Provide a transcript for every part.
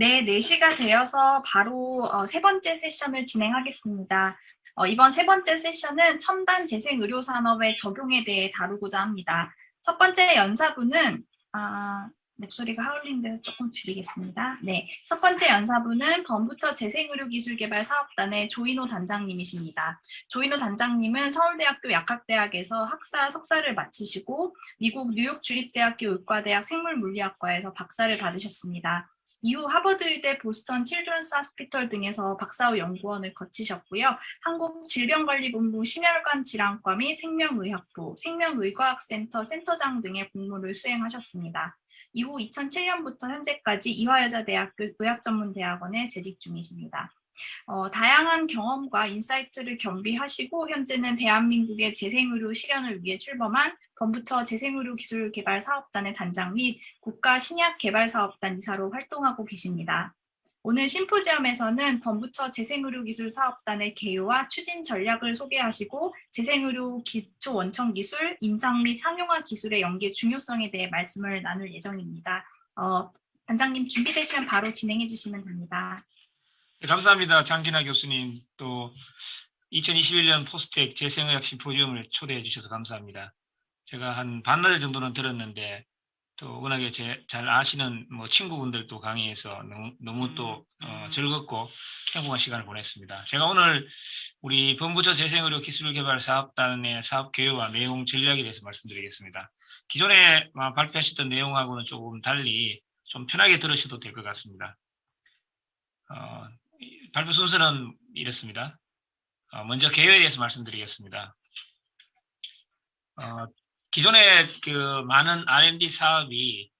네, 4시가 되어서 바로 어, 세 번째 세션을 진행하겠습니다. 어, 이번 세 번째 세션은 첨단 재생 의료 산업의 적용에 대해 다루고자 합니다. 첫 번째 연사부는 아, 목소리가 하울링돼서 조금 줄이겠습니다. 네, 첫 번째 연사부는 범부처 재생의료기술개발 사업단의 조인호 단장님이십니다. 조인호 단장님은 서울대학교 약학대학에서 학사 석사를 마치시고 미국 뉴욕 주립대학교 의과대학 생물물리학과에서 박사를 받으셨습니다. 이후 하버드의대 보스턴 칠드런스 하스피털 등에서 박사후 연구원을 거치셨고요. 한국 질병관리본부 심혈관 질환과 및 생명의학부, 생명의과학센터 센터장 등의 공무를 수행하셨습니다. 이후 2007년부터 현재까지 이화여자대학교 의학전문대학원에 재직 중이십니다. 어, 다양한 경험과 인사이트를 겸비하시고 현재는 대한민국의 재생의료 실현을 위해 출범한 범부처 재생의료 기술 개발 사업단의 단장 및 국가 신약 개발 사업단 이사로 활동하고 계십니다. 오늘 심포지엄에서는 범부처 재생의료기술사업단의 개요와 추진 전략을 소개하시고 재생의료 기초 원천 기술, 임상 및 상용화 기술의 연계 중요성에 대해 말씀을 나눌 예정입니다. 어, 단장님 준비되시면 바로 진행해 주시면 됩니다. 네, 감사합니다. 장진아 교수님 또 2021년 포스텍 재생의학 심포지엄을 초대해 주셔서 감사합니다. 제가 한 반나절 정도는 들었는데 또 워낙에 제, 잘 아시는 뭐 친구분들도 강의해서 너무, 너무 또 어, 즐겁고 행복한 시간을 보냈습니다. 제가 오늘 우리 본부처 재생의료 기술개발 사업단의 사업 계획과 내용 전략에 대해서 말씀드리겠습니다. 기존에 아, 발표하셨던 내용하고는 조금 달리 좀 편하게 들으셔도 될 것 같습니다. 어, 발표 순서는 이렇습니다. 어, 먼저 개요에 대해서 말씀드리겠습니다. 어, 기존에 그 많은 R&D 사업이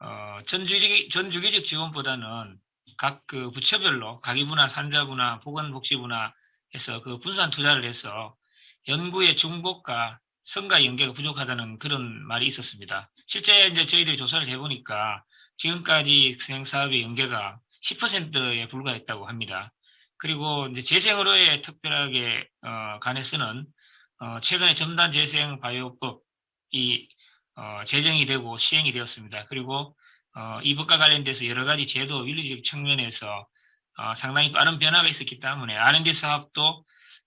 어, 전주기, 전주기적 지원보다는 각 그 부처별로 가기부나 산자부나 보건복지부나 해서 그 분산 투자를 해서 연구의 중복과 성과 연계가 부족하다는 그런 말이 있었습니다. 실제 이제 저희들이 조사를 해보니까 지금까지 수행 사업의 연계가 10%에 불과했다고 합니다. 그리고 이제 재생의료에 특별하게 어, 관해서는 어, 최근에 첨단 재생 바이오법이 어, 제정이 되고 시행이 되었습니다. 그리고 어, 이 법과 관련돼서 여러 가지 제도 윤리적 측면에서 어, 상당히 빠른 변화가 있었기 때문에 R&D 사업도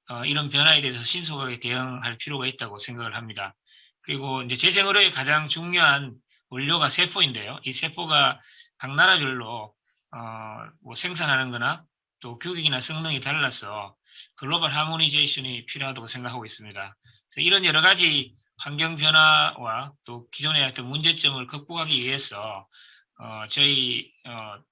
어, 이런 변화에 대해서 신속하게 대응할 필요가 있다고 생각을 합니다. 그리고 이제 재생의료의 가장 중요한 원료가 세포인데요. 이 세포가 각 나라별로 어, 뭐 생산하는 거나 또 규격이나 성능이 달라서 글로벌 하모니제이션이 필요하다고 생각하고 있습니다. 이런 여러 가지 환경 변화와 또 기존의 어떤 문제점을 극복하기 위해서 어, 저희 어,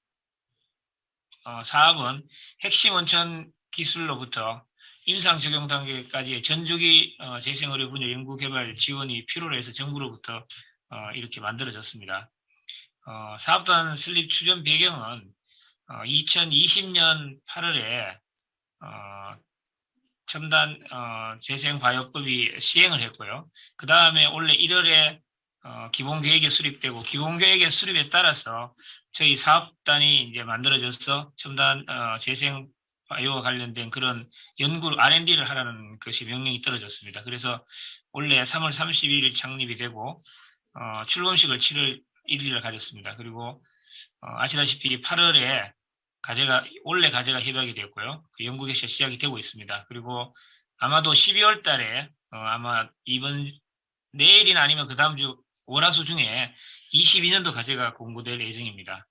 어, 사업은 핵심 원천 기술로부터 임상 적용 단계까지의 전주기 어, 재생의료 분야 연구 개발 지원이 필요로 해서 정부로부터 어, 이렇게 만들어졌습니다. 어, 사업단 설립 추진 배경은 어, 2020년 8월에 어, 첨단 어, 재생 바이오법이 시행을 했고요. 그 다음에 올해 1월에 어, 기본 계획이 수립되고 기본 계획의 수립에 따라서 저희 사업단이 이제 만들어져서 첨단 어, 재생 바이오와 관련된 그런 연구 R&D를 하라는 것이 명령이 떨어졌습니다. 그래서 올해 3월 31일 창립이 되고 어, 출범식을 7월 1일을 가졌습니다. 그리고 어, 아시다시피 8월에 과제가 올해 과제가 협약이 됐고요. 그 개시 시작이 되고 있습니다. 그리고 아마도 12월 달에 어, 아마 이번 내일이나 아니면 그 다음 주 월화수 중에 22년도 과제가 공고될 예정입니다.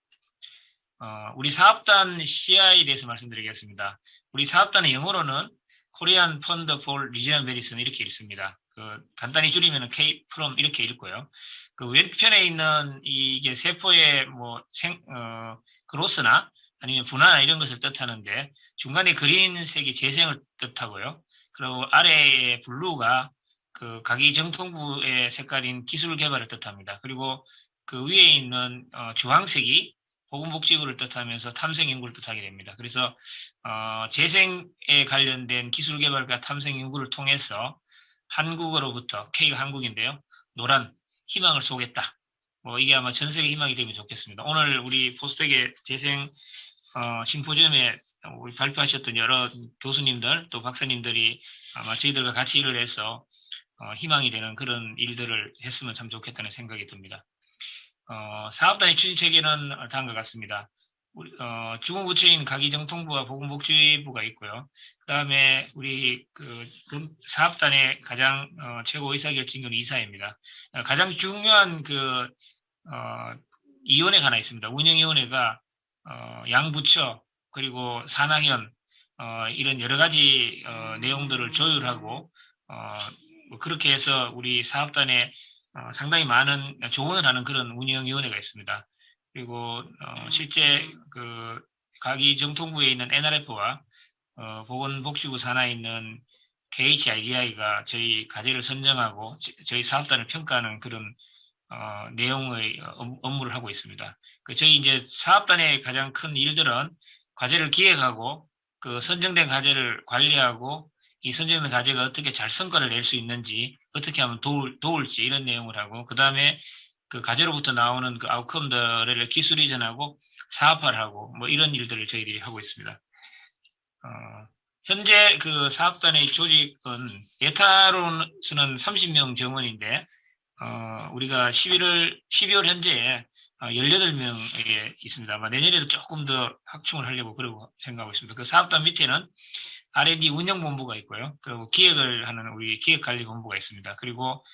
어, 우리 사업단 CI에 대해서 말씀드리겠습니다. 우리 사업단의 영어로는 Korean Fund for Regional Medicine 이렇게 읽습니다. 그 간단히 줄이면 K 프롬 이렇게 읽고요. 그 왼편에 있는 이게 세포의 뭐 생, 어, 그로스나 아니면 분화나 이런 것을 뜻하는데 중간에 그린색이 재생을 뜻하고요. 그리고 아래의 블루가 그 각이 정통부의 색깔인 기술 개발을 뜻합니다. 그리고 그 위에 있는 어, 주황색이 보건복지부를 뜻하면서 탐색 연구를 뜻하게 됩니다. 그래서 어, 재생에 관련된 기술 개발과 탐색 연구를 통해서 한국어로부터 K가 한국인데요. 노란 희망을 쏘겠다. 뭐 이게 아마 전 세계 희망이 되면 좋겠습니다. 오늘 우리 포스텍의 재생 어, 심포지엄에 우리 발표하셨던 여러 교수님들 또 박사님들이 아마 저희들과 같이 일을 해서 어, 희망이 되는 그런 일들을 했으면 참 좋겠다는 생각이 듭니다. 어, 사업단의 추진 체계는 다음과 같습니다. 우리 어, 주무부처인 가기정통부와 보건복지부가 있고요. 그다음에 우리 그 사업단의 가장 어, 최고 의사결정권 이사입니다. 어, 가장 중요한 그 어, 위원회가 하나 있습니다. 운영위원회가 어, 양부처 그리고 산학연 어, 이런 여러 가지 어, 내용들을 조율하고 어, 뭐 그렇게 해서 우리 사업단에 어, 상당히 많은 조언을 하는 그런 운영위원회가 있습니다. 그리고 어, 실제 그 가기 정통부에 있는 NRF와 어, 보건복지부 산하에 있는 KHIDI가 저희 과제를 선정하고 저- 저희 사업단을 평가하는 그런 어, 내용의 업- 업무를 하고 있습니다. 그 저희 이제 사업단의 가장 큰 일들은 과제를 기획하고 그 선정된 과제를 관리하고 이 선정된 과제가 어떻게 잘 성과를 낼 수 있는지 어떻게 하면 도울, 도울지 이런 내용을 하고 그 다음에 그 과제로부터 나오는 그 아웃컴들을 기술 이전하고 사업화를 하고 뭐 이런 일들을 저희들이 하고 있습니다. 어, 현재 그 사업단의 조직은 예타로서는 30명 정원인데 어, 우리가 11월 12월 현재에 어, 18명에 있습니다. 아마 내년에도 조금 더 확충을 하려고 그러고 생각하고 있습니다. 그 사업단 밑에는 R&D 운영본부가 있고요. 그리고 기획을 하는 우리 기획관리본부가 있습니다. 그리고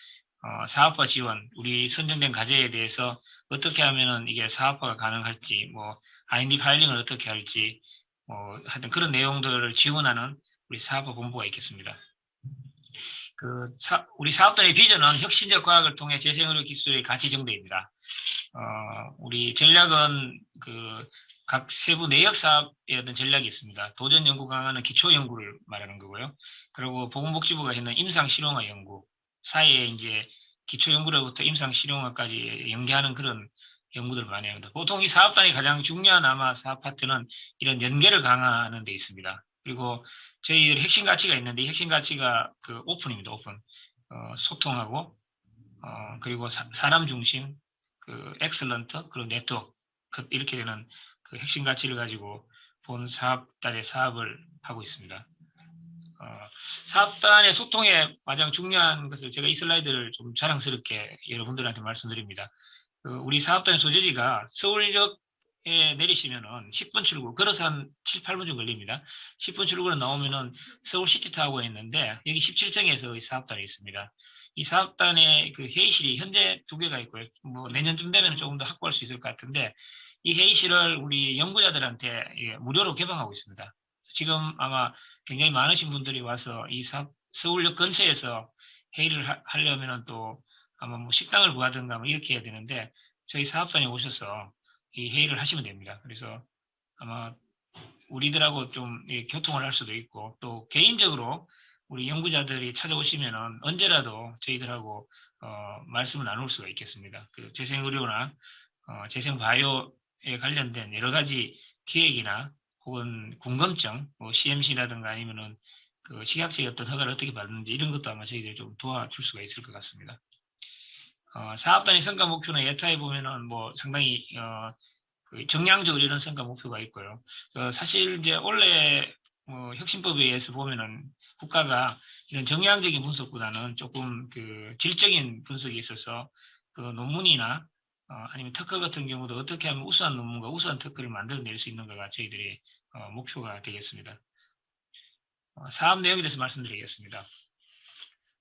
어, 사업화 지원, 우리 선정된 과제에 대해서 어떻게 하면은 이게 사업화가 가능할지, 뭐 R&D 파일링을 어떻게 할지, 뭐 하여튼 그런 내용들을 지원하는 우리 사업화 본부가 있겠습니다. 그 사- 우리 사업단의 비전은 혁신적 과학을 통해 재생의료 기술의 가치 정대입니다. 어, 우리 전략은 그 각 세부 내역 사업의 어떤 전략이 있습니다. 도전 연구 강화는 기초 연구를 말하는 거고요. 그리고 보건복지부가 있는 임상 실용화 연구 사이에 이제 기초 연구로부터 임상 실용화까지 연계하는 그런 연구들을 많이 합니다. 보통 이 사업단이 가장 중요한 아마 사업 파트는 이런 연계를 강화하는 데 있습니다. 그리고 저희들 핵심 가치가 있는데 이 핵심 가치가 그 오픈입니다. 오픈. 어, 소통하고 어, 그리고 사, 람 중심, 그 엑셀런트, 그리고 네트워크 그 이렇게 되는 그 핵심 가치를 가지고 본 사업단의 사업을 하고 있습니다. 어, 사업단의 소통에 가장 중요한 것을 제가 이 슬라이드를 좀 자랑스럽게 여러분들한테 말씀드립니다. 그 우리 사업단의 소재지가 서울역에 내리시면은 10분 출구, 걸어서 한 7, 8분 정도 걸립니다. 10분 출구로 나오면은 서울 시티 타워가 있는데 여기 17층에서 이 사업단이 있습니다. 이 사업단의 그 회의실이 현재 두 개가 있고요. 뭐 내년쯤 되면 조금 더 확보할 수 있을 것 같은데 이 회의실을 우리 연구자들한테 예, 무료로 개방하고 있습니다. 지금 아마 굉장히 많으신 분들이 와서 이 사업, 서울역 근처에서 회의를 하, 하려면은 또 아마 뭐 식당을 구하든가 뭐 이렇게 해야 되는데 저희 사업단에 오셔서 이 회의를 하시면 됩니다. 그래서 아마 우리들하고 좀 예, 교통을 할 수도 있고 또 개인적으로 우리 연구자들이 찾아오시면은 언제라도 저희들하고 어, 말씀을 나눌 수가 있겠습니다. 그 재생의료나 어, 재생바이오에 관련된 여러 가지 기획이나 혹은 궁금증, 뭐 CMC라든가 아니면은 그 식약처의 어떤 허가를 어떻게 받는지 이런 것도 아마 저희들이 좀 도와줄 수가 있을 것 같습니다. 어, 사업단의 성과 목표는 예타에 보면은 뭐 상당히 어, 그 정량적으로 이런 성과 목표가 있고요. 어, 사실 이제 원래 뭐 혁신법에 의해서 보면은 국가가 이런 정량적인 분석보다는 조금 그 질적인 분석이 있어서 그 논문이나 어, 아니면 특허 같은 경우도 어떻게 하면 우수한 논문과 우수한 특허를 만들어낼 수 있는가가 저희들의 어, 목표가 되겠습니다. 어, 사업 내용에 대해서 말씀드리겠습니다.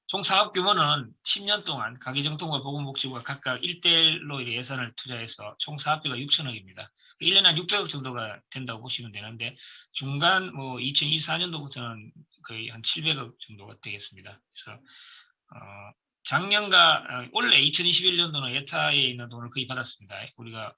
총 사업 규모는 10년 동안 가기정통과 보건복지부가 각각 1대1로 예산을 투자해서 총 사업비가 6천억입니다. 1년에 한 600억 정도가 된다고 보시면 되는데 중간 뭐 2024년도부터는 거의 한 700억 정도가 되겠습니다. 그래서 어, 작년과 어, 올해 2021년도는 예타에 있는 돈을 거의 받았습니다. 우리가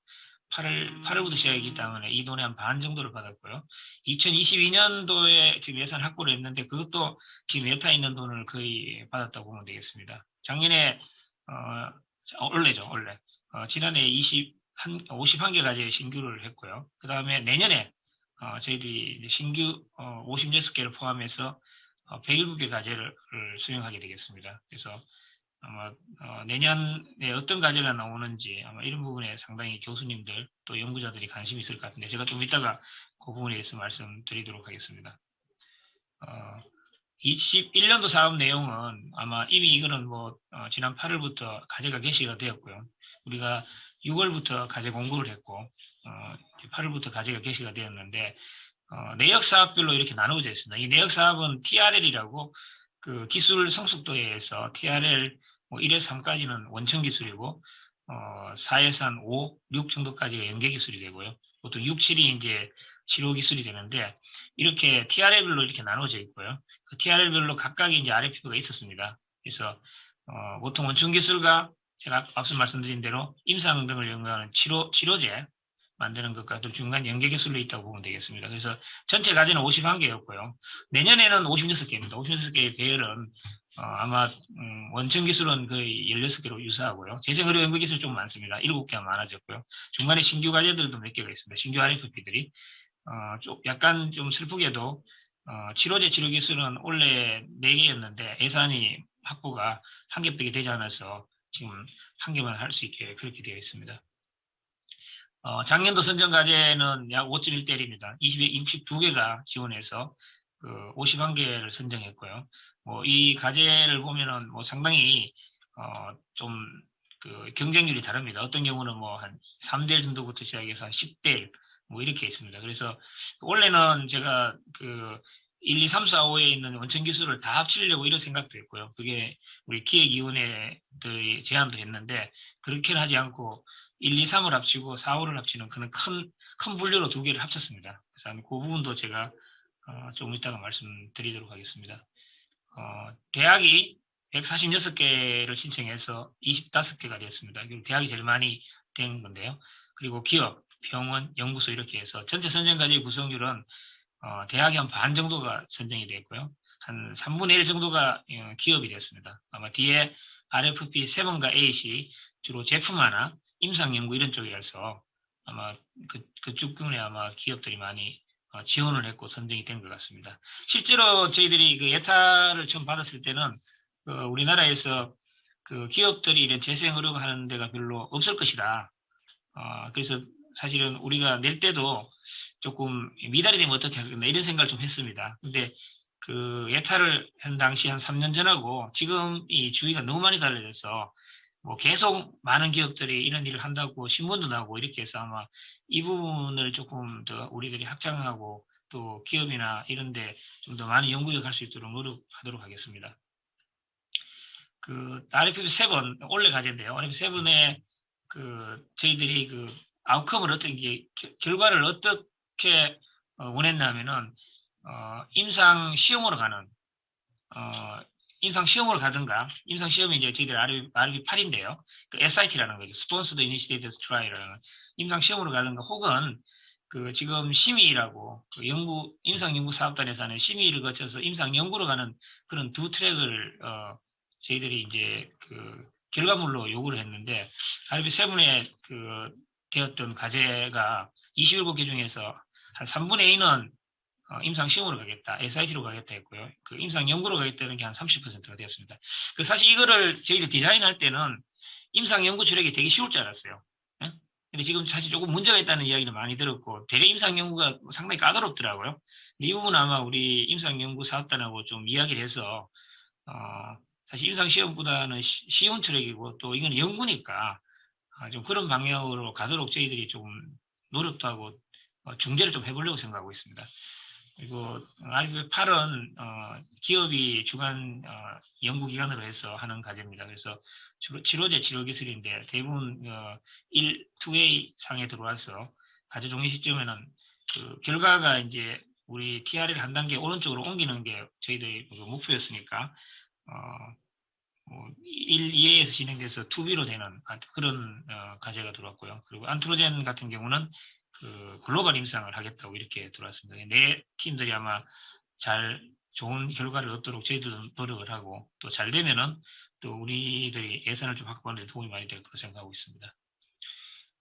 8월 8월부터 시작이기 때문에 이 돈의 한 반 정도를 받았고요. 2022년도에 지금 예산 확보를 했는데 그것도 지금 예타에 있는 돈을 거의 받았다고 보면 되겠습니다. 작년에 어, 올해죠, 올해. 어, 지난해 20, 한 51개 가지의 신규를 했고요. 그 다음에 내년에 어, 저희들이 신규 어, 56개를 포함해서 어, 107개 과제를 수행하게 되겠습니다. 그래서 아마 어, 내년에 어떤 과제가 나오는지 아마 이런 부분에 상당히 교수님들 또 연구자들이 관심이 있을 것 같은데 제가 좀 이따가 그 부분에 대해서 말씀드리도록 하겠습니다. 어, 21년도 사업 내용은 아마 이미 이거는 뭐 어, 지난 8월부터 과제가 개시가 되었고요. 우리가 6월부터 과제 공고를 했고 어, 8월부터 과제가 개시가 되었는데 어, 내역 사업별로 이렇게 나누어져 있습니다. 이 내역 사업은 TRL이라고 그 기술 성숙도에 의해서 TRL 뭐 1에서 3까지는 원천 기술이고 어, 4에서 한 5, 6 정도까지가 연계 기술이 되고요. 보통 6, 7이 이제 치료 기술이 되는데 이렇게 TRL별로 이렇게 나눠져 있고요. 그 TRL별로 각각의 이제 RFP가 있었습니다. 그래서 어, 보통 원천 기술과 제가 앞서 말씀드린 대로 임상 등을 연구하는 치료 치료제 만드는 것과 또 중간 연계 기술로 있다고 보면 되겠습니다. 그래서 전체 과제는 51개였고요. 내년에는 56개입니다. 56개의 배열은 어, 아마 음, 원천 기술은 거의 16개로 유사하고요. 재생 의료 연구 기술 좀 많습니다. 7개가 많아졌고요. 중간에 신규 과제들도 몇 개가 있습니다. 신규 RFP들이 어, 좀 약간 좀 슬프게도 어, 치료제 치료 기술은 원래 4개였는데 예산이 확보가 한 개밖에 되지 않아서 지금 한 개만 할 수 있게 그렇게 되어 있습니다. 어, 작년도 선정 과제는 약 5.1대 1입니다. 22개가 지원해서 그 51개를 선정했고요. 뭐 이 과제를 보면은 뭐 상당히 어, 좀 그 경쟁률이 다릅니다. 어떤 경우는 뭐 한 3대 1 정도부터 시작해서 한 10대 1, 뭐 이렇게 있습니다. 그래서 원래는 제가 그 1, 2, 3, 4, 5에 있는 원천 기술을 다 합치려고 이런 생각도 했고요. 그게 우리 기획위원회들이 제안도 했는데 그렇게는 하지 않고 1, 2, 3을 합치고 4, 5를 합치는 그런 큰, 큰 분류로 두 개를 합쳤습니다. 그래서 그 부분도 제가 어, 좀 이따가 말씀드리도록 하겠습니다. 어, 대학이 146개를 신청해서 25개가 되었습니다. 대학이 제일 많이 된 건데요. 그리고 기업, 병원, 연구소 이렇게 해서 전체 선정과제 구성률은 어, 대학이 한 반 정도가 선정이 됐고요. 한 3분의 1 정도가 어, 기업이 됐습니다. 아마 뒤에 RFP 7과 8이 주로 제품 하나, 임상 연구 이런 쪽이라서 아마 그, 그쪽 부분에 아마 기업들이 많이 어, 지원을 했고 선정이 된 것 같습니다. 실제로 저희들이 그 예타를 처음 받았을 때는 그 우리나라에서 그 기업들이 이런 재생 의료하는 데가 별로 없을 것이다. 어, 그래서 사실은 우리가 낼 때도 조금 미달이 되면 어떻게 하겠나 이런 생각을 좀 했습니다. 근데 그 예타를 한 당시 한 3년 전하고 지금 이 주위가 너무 많이 달라져서 뭐 계속 많은 기업들이 이런 일을 한다고 신문도 나고 이렇게 해서 아마 이 부분을 조금 더 우리들이 확장하고 또 기업이나 이런 데 좀 더 많은 연구력 할 수 있도록 노력하도록 하겠습니다. 그 RFP 7 올해 과제인데요. RFP 7에 그 저희들이 그 아웃컴을 어떤 게 겨- 결과를 어떻게 어, 원했냐면은 어, 임상 시험으로 가는 어, 임상 시험으로 가든가 임상 시험이 이제 저희들 RFP 8인데요. 그 SIT라는 거죠. Sponsored Initiated Trial이라는 임상 시험으로 가든가 혹은 그 지금 심의라고 그 연구 임상 연구 사업단에서 하는 심의를 거쳐서 임상 연구로 가는 그런 두 트랙을 어, 저희들이 이제 그 결과물로 요구를 했는데 RFP 7에 그 되었던 과제가 27개 중에서 한 3분의 2는 어, 임상 시험으로 가겠다, SIT로 가겠다 했고요. 그 임상 연구로 가겠다는 게 한 30%가 되었습니다. 그 사실 이거를 저희들 디자인할 때는 임상 연구 출력이 되게 쉬울 줄 알았어요. 예? 근데 지금 사실 조금 문제가 있다는 이야기를 많이 들었고 대개 임상 연구가 상당히 까다롭더라고요. 이 부분은 아마 우리 임상 연구 사업단하고 좀 이야기를 해서 어, 사실 임상 시험보다는 쉬- 쉬운 트랙이고 또 이건 연구니까 아, 좀 그런 방향으로 가도록 저희들이 조금 노력도 하고 어, 중재를 좀 해보려고 생각하고 있습니다. 그리고 RFP 8은 어, 기업이 주관 어, 연구기관으로 해서 하는 과제입니다. 그래서 주로 치료제 치료 기술인데 대부분 어, 1, 2A 상에 들어와서 과제 종료 시점에는 그 결과가 이제 우리 TRL 한 단계 오른쪽으로 옮기는 게 저희들의 그 목표였으니까 어, 뭐 1, 2A에서 진행돼서 2B로 되는 아, 그런 어, 과제가 들어왔고요. 그리고 안트로젠 같은 경우는 그 글로벌 임상을 하겠다고 이렇게 들어왔습니다. 내 팀들이 아마 잘 좋은 결과를 얻도록 저희들도 노력을 하고 또 잘 되면은 또 우리들이 예산을 좀 확보하는 데 도움이 많이 될 거로 생각하고 있습니다.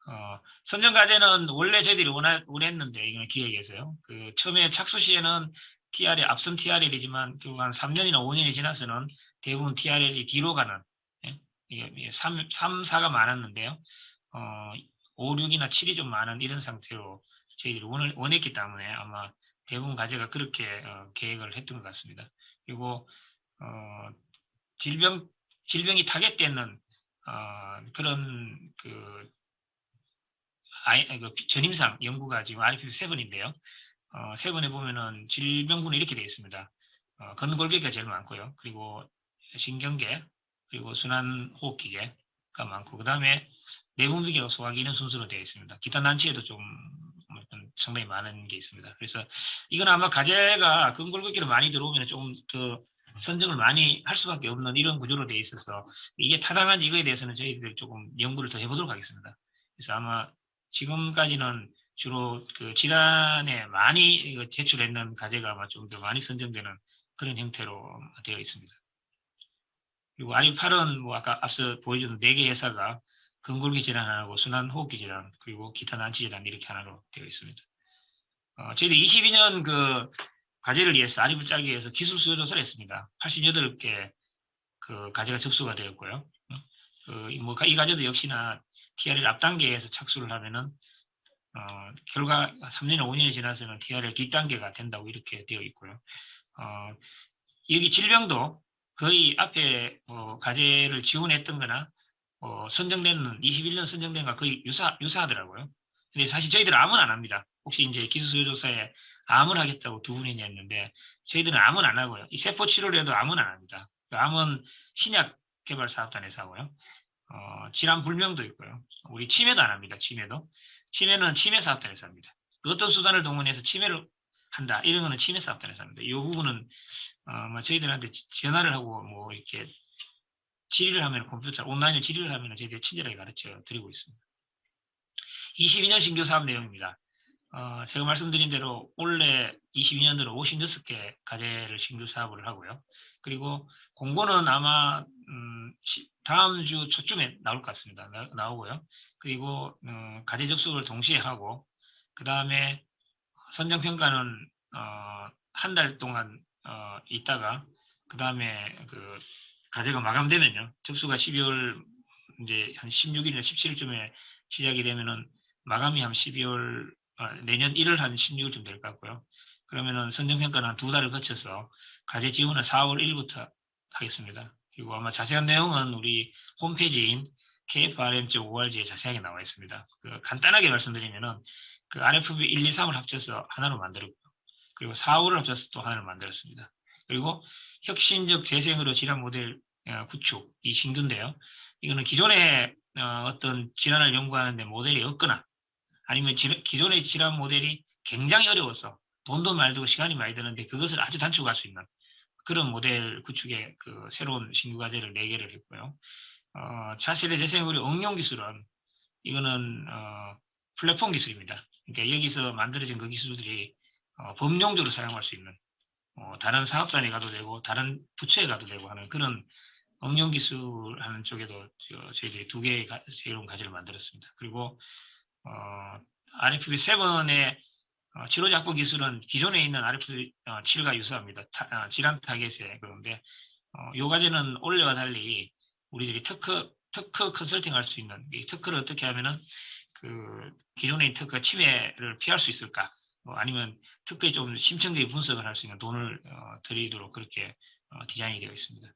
어, 선정 과제는 원래 저희들이 원하, 원했는데 이거는 기획에서요. 그 처음에 착수 시에는 TRL 앞선 TRL이지만 결국 한 3년이나 5년이 지나서는 대부분 TRL이 뒤로 가는 예? 이게 3, 3, 4가 많았는데요. 어, 5, 6이나 7이 좀 많은 이런 상태로 저희들이 원, 원했기 때문에 아마 대부분 과제가 그렇게 어, 계획을 했던 것 같습니다. 그리고 어, 질병 질병이 타겟되는 어, 그런 그 아이, 그 전임상 연구가 지금 RFP 세븐인데요. 어, 세븐에 보면은 질병군이 이렇게 되어 있습니다. 어, 근골격계가 제일 많고요. 그리고 신경계, 그리고 순환호흡기계가 많고, 그 다음에 내분비계가 소화기 이런 순서로 되어 있습니다. 기타 난치에도 좀좀 상당히 많은 게 있습니다. 그래서 이건 아마 가재가 근골격계로 많이 들어오면 조금 그 선정을 많이 할 수밖에 없는 이런 구조로 되어 있어서 이게 타당한지 이거에 대해서는 저희들 조금 연구를 더 해보도록 하겠습니다. 그래서 아마 지금까지는 주로 그 질환에 많이 제출했는 가재가 아마 좀 더 많이 선정되는 그런 형태로 되어 있습니다. 그리고 아리8은 뭐 아까 앞서 보여준 네 개 회사가 근골기 질환 하나고 순환호흡기 질환 그리고 기타 난치 질환 이렇게 하나로 되어 있습니다. 어, 저희들 22년 그 과제를 위해서 아리를 짜기 위해서 기술 수요 조사를 했습니다. 88개 그 과제가 접수가 되었고요. 그 뭐 이 과제도 역시나 TRL 앞단계에서 착수를 하면은 어, 결과 3년, 5년이 지나서는 TRL 뒷단계가 된다고 이렇게 되어 있고요. 어, 여기 질병도 거의 앞에 뭐 과제를 지원했던 거나 어, 선정된 21년 선정된 거 거의 유사, 유사하더라고요. 근데 사실 저희들은 암은 안 합니다. 혹시 이제 기술수요조사에 암을 하겠다고 두 분이 냈는데 저희들은 암은 안 하고요. 이 세포 치료를 해도 암은 안 합니다. 그 암은 신약 개발 사업단에서 하고요. 어, 질환 불명도 있고요. 우리 치매도 안 합니다. 치매도. 치매는 치매 사업단에서 합니다. 그 어떤 수단을 동원해서 치매를 한다. 이런 거는 치매 사업단에서 합니다. 이 부분은 어, 뭐 저희들한테 지- 전화를 하고 뭐 이렇게 질의를 하면 컴퓨터 온라인으로 질의를 하면 저희들이 친절하게 가르쳐 드리고 있습니다. 22년 신규 사업 내용입니다. 어, 제가 말씀드린 대로 올해 22년도로 56개 과제를 신규 사업을 하고요. 그리고 공고는 아마 음, 시- 다음 주 초쯤에 나올 것 같습니다. 나, 오고요 그리고 어, 과제 접수를 동시에 하고 그 다음에 선정 평가는 어, 한 달 동안 어, 있다가 그 다음에 그 과제가 마감되면요. 접수가 12월 이제 한 16일이나 17일쯤에 시작이 되면은 마감이 한 12월 아, 내년 1월 한 16일쯤 될 것 같고요. 그러면은 선정평가는 한 두 달을 거쳐서 과제 지원은 4월 1일부터 하겠습니다. 그리고 아마 자세한 내용은 우리 홈페이지인 kfrm.org에 자세하게 나와 있습니다. 그 간단하게 말씀드리면은 그 RFB 1, 2, 3을 합쳐서 하나로 만들었고 그리고 4, 5를 합쳐서 또 하나를 만들었습니다. 그리고 혁신적 재생으로 질환 모델 어, 구축 이 신규인데요. 이거는 기존의 어, 어떤 질환을 연구하는데 모델이 없거나 아니면 질- 기존의 질환 모델이 굉장히 어려워서 돈도 많이 들고 시간이 많이 드는데 그것을 아주 단축할 수 있는 그런 모델 구축의 그 새로운 신규 과제를 4개를 했고요. 어, 차세대 재생의료 응용 기술은 이거는 어, 플랫폼 기술입니다. 그러니까 여기서 만들어진 그 기술들이 어, 범용적으로 사용할 수 있는 어, 다른 사업단에 가도 되고 다른 부처에 가도 되고 하는 그런 응용 기술 하는 쪽에도 저, 저희들이 두 개의 가- 새로운 과제를 만들었습니다. 그리고 어, RFP 7의 어, 치료 작법 기술은 기존에 있는 RFP 7과 유사합니다. 타- 아, 질환 타겟에 그런데 어, 요 과제는 올해와 달리 우리들이 특허 특허 컨설팅 할 수 있는 이 특허를 어떻게 하면은 그 기존의 이 특허 침해를 피할 수 있을까? 뭐 아니면 특허에 좀 심층적인 분석을 할 수 있는 돈을 어, 들이도록 그렇게 어, 디자인이 되어 있습니다.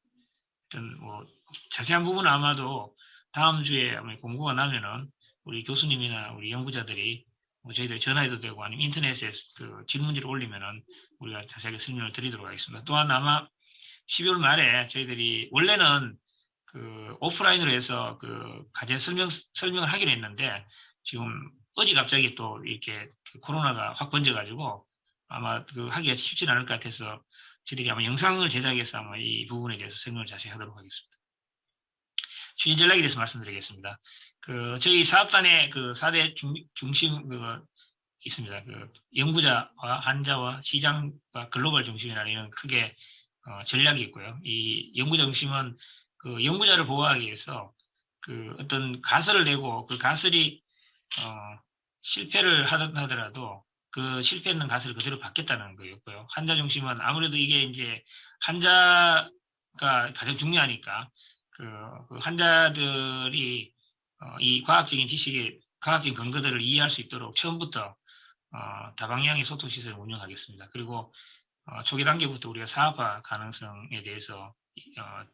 하여튼 뭐 자세한 부분은 아마도 다음 주에 공고가 나면은 우리 교수님이나 우리 연구자들이 뭐 저희들 전화해도 되고 아니면 인터넷에 그 질문지를 올리면은 우리가 자세하게 설명을 드리도록 하겠습니다. 또한 아마 12월 말에 저희들이 원래는 그 오프라인으로 해서 그 과제 설명 설명을 하기로 했는데 지금 어제 갑자기 또 이렇게 그 코로나가 확 번져가지고 아마 그 하기가 쉽지 않을 것 같아서 저희들이 아마 영상을 제작해서 아마 이 부분에 대해서 설명을 자세히 하도록 하겠습니다. 추진 전략에 대해서 말씀드리겠습니다. 그 저희 사업단의 그 4대 중, 중심 그 있습니다. 그 연구자와 환자와 시장과 글로벌 중심이라는 이런 크게 어, 전략이 있고요. 이 연구자 중심은 그 연구자를 보호하기 위해서 그 어떤 가설을 내고 그 가설이 어, 실패를 하든 하더라도 그 실패했는 가설을 그대로 받겠다는 거였고요. 환자 중심은 아무래도 이게 이제 환자가 가장 중요하니까 그, 그 환자들이 어, 이 과학적인 지식의 과학적인 근거들을 이해할 수 있도록 처음부터 어, 다방향의 소통 시설을 운영하겠습니다. 그리고 어, 초기 단계부터 우리가 사업화 가능성에 대해서 어,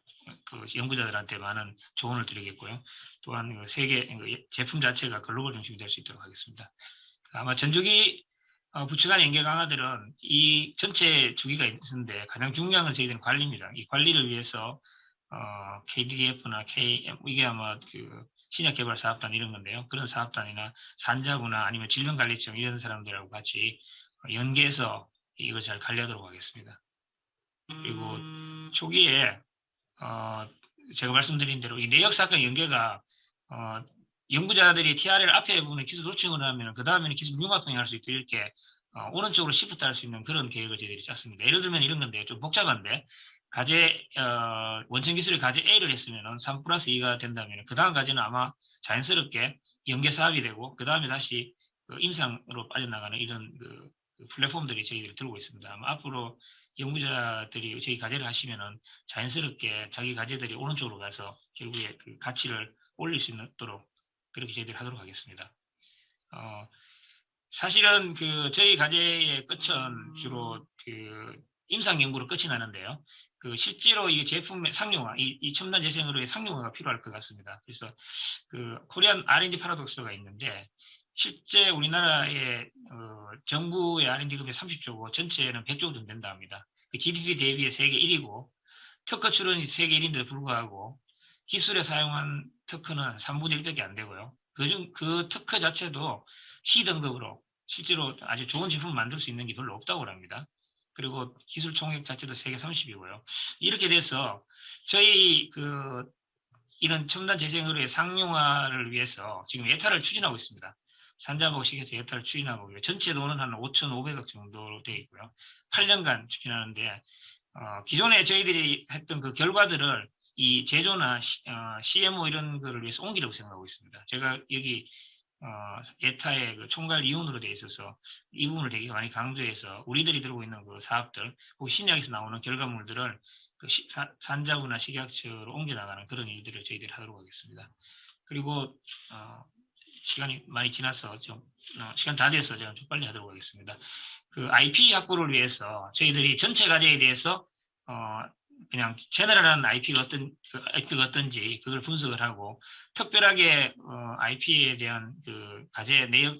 그 연구자들한테 많은 조언을 드리겠고요. 또한 그 세계 그 제품 자체가 글로벌 중심이 될 수 있도록 하겠습니다. 아마 전주기 어, 부처 간 연계 강화들은 이 전체 주기가 있는데 가장 중요한 건 저희들은 관리입니다. 이 관리를 위해서 어, KDDF나 KM 이게 아마 그 신약개발 사업단 이런 건데요. 그런 사업단이나 산자부나 아니면 질병관리청 이런 사람들하고 같이 연계해서 이걸 잘 관리하도록 하겠습니다. 그리고 초기에 어, 제가 말씀드린 대로 이 내역 사건 연계가 어, 연구자들이 TRL 앞에 부분에 기술 도출을 하면 그 다음에는 기술 융합형이 할 수 있도록 이렇게 어, 오른쪽으로 시프트 할 수 있는 그런 계획을 저희들이 짰습니다. 예를 들면 이런 건데요. 좀 복잡한데 가제 어, 원천 기술이 가제 A를 했으면 3 플러스 2가 된다면 그 다음 가제는 아마 자연스럽게 연계 사업이 되고 그 다음에 다시 그 임상으로 빠져나가는 이런 그, 그 플랫폼들이 저희들이 들고 있습니다. 아마 앞으로 연구자들이 저희 과제를 하시면은 자연스럽게 자기 과제들이 오른쪽으로 가서 결국에 그 가치를 올릴 수 있도록 그렇게 저희들이 하도록 하겠습니다. 어, 사실은 그 저희 과제의 끝은 주로 그 임상 연구로 끝이 나는데요. 그 실제로 이 제품의 상용화, 이, 이 첨단 재생으로의 상용화가 필요할 것 같습니다. 그래서 그 코리안 R&D 파라독스가 있는데 실제 우리나라의 어, 정부의 R&D 급이 30조고 전체는 100조 정도 된다 합니다. 그 GDP 대비에 세계 1위고 특허 출원이 세계 1위인데도 불구하고 기술에 사용한 특허는 3분의 1밖에 안 되고요. 그중 그 특허 자체도 C 등급으로 실제로 아주 좋은 제품을 만들 수 있는 게 별로 없다고 합니다. 그리고 기술 총액 자체도 세계 30이고요. 이렇게 돼서 저희 그 이런 첨단 재생으로의 상용화를 위해서 지금 예타를 추진하고 있습니다. 산자복 시계에서 예타를 추진하고 있고요. 전체 돈은 한 5,500억 정도로 되어 있고요. 8년간 추진하는데 어, 기존에 저희들이 했던 그 결과들을 이 제조나 시, 어, CMO 이런 거를 위해서 옮기려고 생각하고 있습니다. 제가 여기 어, 예타의 그 총괄 이원으로 되어 있어서 이 부분을 되게 많이 강조해서 우리들이 들고 있는 그 사업들 혹은 신약에서 나오는 결과물들을 그 시, 사, 산자부나 식약처로 옮겨나가는 그런 일들을 저희들이 하도록 하겠습니다. 그리고 어, 시간이 많이 지나서 좀 어, 시간 다 돼서 제가 좀 빨리 하도록 하겠습니다. 그 IP 확보를 위해서 저희들이 전체 과제에 대해서 어, 그냥 제너럴한 IP가 어떤 그 IP가 어떤지 그걸 분석을 하고 특별하게 어, IP에 대한 그 과제 내역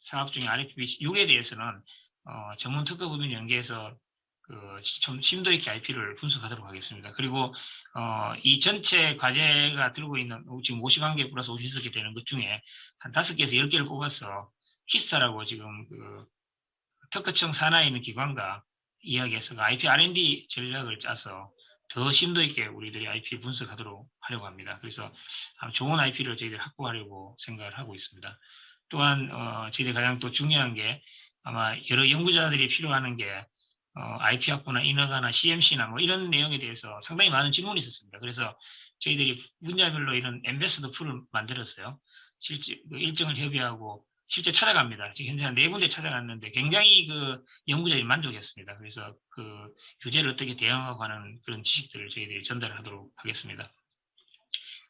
사업 중에 RFP 6에 대해서는 어, 전문 특허 부분 연계해서 그좀 심도 있게 IP를 분석하도록 하겠습니다. 그리고 어, 이 전체 과제가 들고 있는 지금 51개 플러스 56개 되는 것 중에 한 5개에서 10개를 뽑아서 키스타라고 지금 그 특허청 산하에 있는 기관과 그 IP R&D 전략을 짜서 더 심도 있게 우리들이 IP 분석하도록 하려고 합니다. 그래서 좋은 IP를 저희들이 확보하려고 생각을 하고 있습니다. 또한 어, 저희들이 가장 또 중요한 게 아마 여러 연구자들이 필요하는 게 어, IP 확보나 인허가나 CMC나 뭐 이런 내용에 대해서 상당히 많은 질문이 있었습니다. 그래서 저희들이 분야별로 이런 엠베스더 풀을 만들었어요. 실제 그 일정을 협의하고 실제 찾아갑니다. 지금 현재 한 네 군데 찾아갔는데 굉장히 그 연구자들이 만족했습니다. 그래서 그 규제를 어떻게 대응하고 하는 그런 지식들을 저희들이 전달하도록 하겠습니다.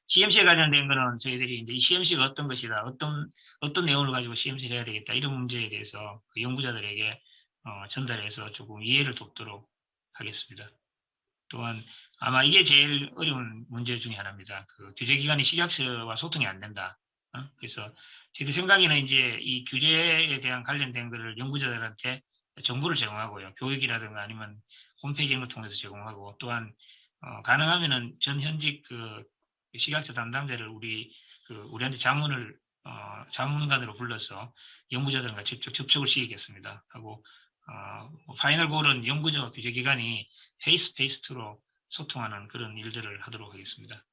CMC에 관련된 거는 저희들이 이제 이 CMC가 어떤 것이다, 어떤 어떤 내용을 가지고 CMC를 해야 되겠다 이런 문제에 대해서 그 연구자들에게 어, 전달해서 조금 이해를 돕도록 하겠습니다. 또한 아마 이게 제일 어려운 문제 중에 하나입니다. 그 규제기관이 식약처와 소통이 안 된다. 어? 그래서 저희들 생각에는 이제 이 규제에 대한 관련된 것을 연구자들한테 정보를 제공하고요. 교육이라든가 아니면 홈페이지 걸 통해서 제공하고 또한 어, 가능하면은 전 현직 그 식약처 담당자를 우리 그 우리한테 자문을 어, 자문관으로 불러서 연구자들과 직접 접촉을 시키겠습니다. 하고 어, 파이널 골은 연구자와 규제기관이 페이스 페이스 투로 소통하는 그런 일들을 하도록 하겠습니다.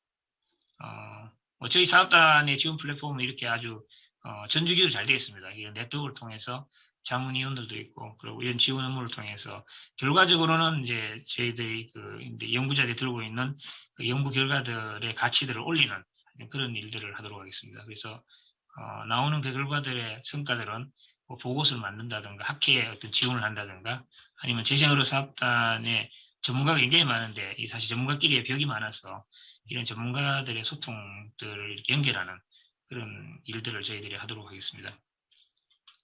어, 뭐 저희 사업단의 지원 플랫폼은 이렇게 아주 어, 전주기도 잘 되어 있습니다. 이런 네트워크를 통해서 자문위원들도 있고 그리고 이런 지원 업무를 통해서 결과적으로는 이제 저희들이 그 이제 연구자들이 들고 있는 그 연구 결과들의 가치들을 올리는 그런 일들을 하도록 하겠습니다. 그래서 어, 나오는 그 결과들의 성과들은 뭐 보고서를 만든다든가 학회에 어떤 지원을 한다든가 아니면 재생으로 사업단에 전문가가 굉장히 많은데 이 사실 전문가끼리의 벽이 많아서 이런 전문가들의 소통들을 연결하는 그런 일들을 저희들이 하도록 하겠습니다.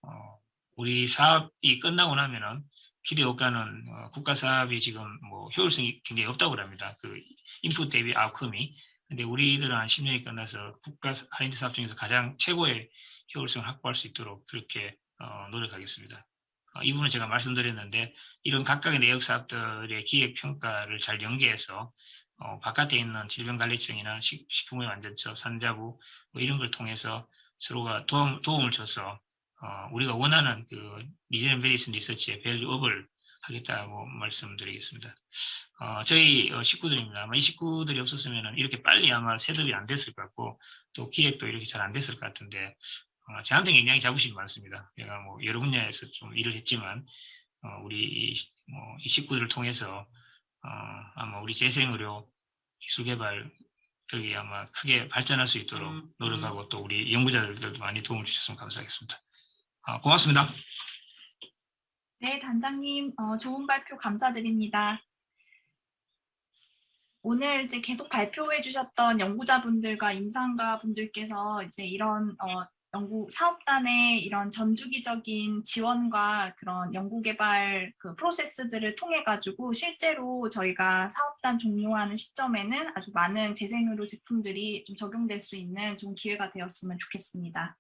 어, 우리 사업이 끝나고 나면은 기대 효과는 어, 국가 사업이 지금 뭐 효율성이 굉장히 없다고 합니다. 그 인풋 대비 아웃컴이. 근데 우리들은 한 10년이 끝나서 국가 R&D 사업 중에서 가장 최고의 효율성을 확보할 수 있도록 그렇게 어, 노력하겠습니다. 어, 이 부분은 제가 말씀드렸는데 이런 각각의 내역 사업들의 기획 평가를 잘 연계해서 어, 바깥에 있는 질병관리청이나 식, 식품의 안전처, 산자부 뭐 이런 걸 통해서 서로가 도움, 도움을 줘서 어, 우리가 원하는 그 리저널 메디슨 리서치의 밸류업을 하겠다고 말씀드리겠습니다. 어, 저희 어, 식구들입니다. 아마 이 식구들이 없었으면 이렇게 빨리 아마 세습이 안 됐을 것 같고 또 기획도 이렇게 잘 안 됐을 것 같은데 어, 저한테 굉장히 자부심이 많습니다. 제가 뭐 여러 분야에서 좀 일을 했지만 어, 우리 이, 뭐, 이 식구들을 통해서 어, 아마 우리 재생의료 기술 개발 들이 아마 크게 발전할 수 있도록 음, 노력하고 또 우리 연구자들도 많이 도움을 주셨으면 감사하겠습니다. 아, 고맙습니다. 네, 단장님, 어, 좋은 발표 감사드립니다. 오늘 이제 계속 발표해 주셨던 연구자분들과 임상가 분들께서 이제 이런 어, 연구 사업단의 이런 전주기적인 지원과 그런 연구개발 그 프로세스들을 통해 가지고 실제로 저희가 사업단 종료하는 시점에는 아주 많은 재생의료 제품들이 좀 적용될 수 있는 좋은 기회가 되었으면 좋겠습니다.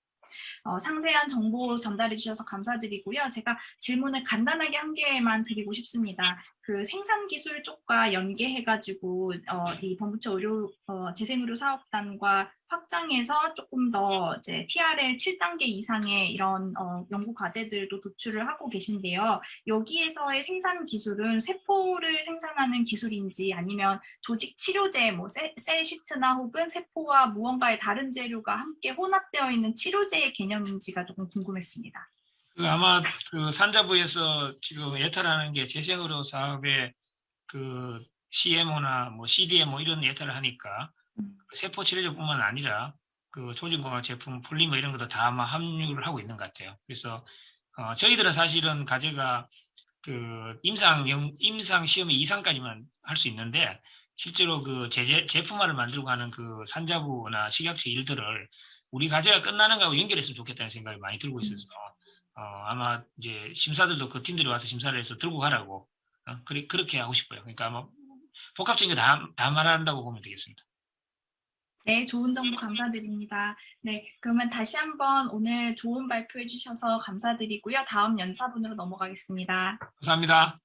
어, 상세한 정보 전달해 주셔서 감사드리고요. 제가 질문을 간단하게 한 개만 드리고 싶습니다. 그 생산 기술 쪽과 연계해가지고 어, 이 범부처 의료 어, 재생의료 사업단과 확장해서 조금 더 이제 TRL 7단계 이상의 이런 어, 연구 과제들도 도출을 하고 계신데요. 여기에서의 생산 기술은 세포를 생산하는 기술인지 아니면 조직 치료제, 뭐 셀, 셀 시트나 혹은 세포와 무언가의 다른 재료가 함께 혼합되어 있는 치료제의 개념인지가 조금 궁금했습니다. 그 아마 그 산자부에서 지금 예탈하는 게 재생의료 사업에 그 CMO나 뭐 CDMO 이런 예탈을 하니까 음. 세포 치료제뿐만 아니라 그 조직공학 제품, 폴리머 이런 것도 다 아마 함유를 하고 있는 것 같아요. 그래서 어, 저희들은 사실은 과제가 그 임상 영, 임상 시험이 이상까지만 할 수 있는데 실제로 그 제재, 제품화를 만들고 하는 그 산자부나 식약처 일들을 우리 과제가 끝나는 거하고 연결했으면 좋겠다는 생각이 많이 들고 있어서 어, 아마 이제 심사들도 그 팀들이 와서 심사를 해서 들고 가라고 어, 그리, 그렇게 하고 싶어요. 그러니까 아마 복합적인 거다 다 말한다고 보면 되겠습니다. 네, 좋은 정보 감사드립니다. 네, 그러면 다시 한번 오늘 좋은 발표해 주셔서 감사드리고요. 다음 연사분으로 넘어가겠습니다. 감사합니다.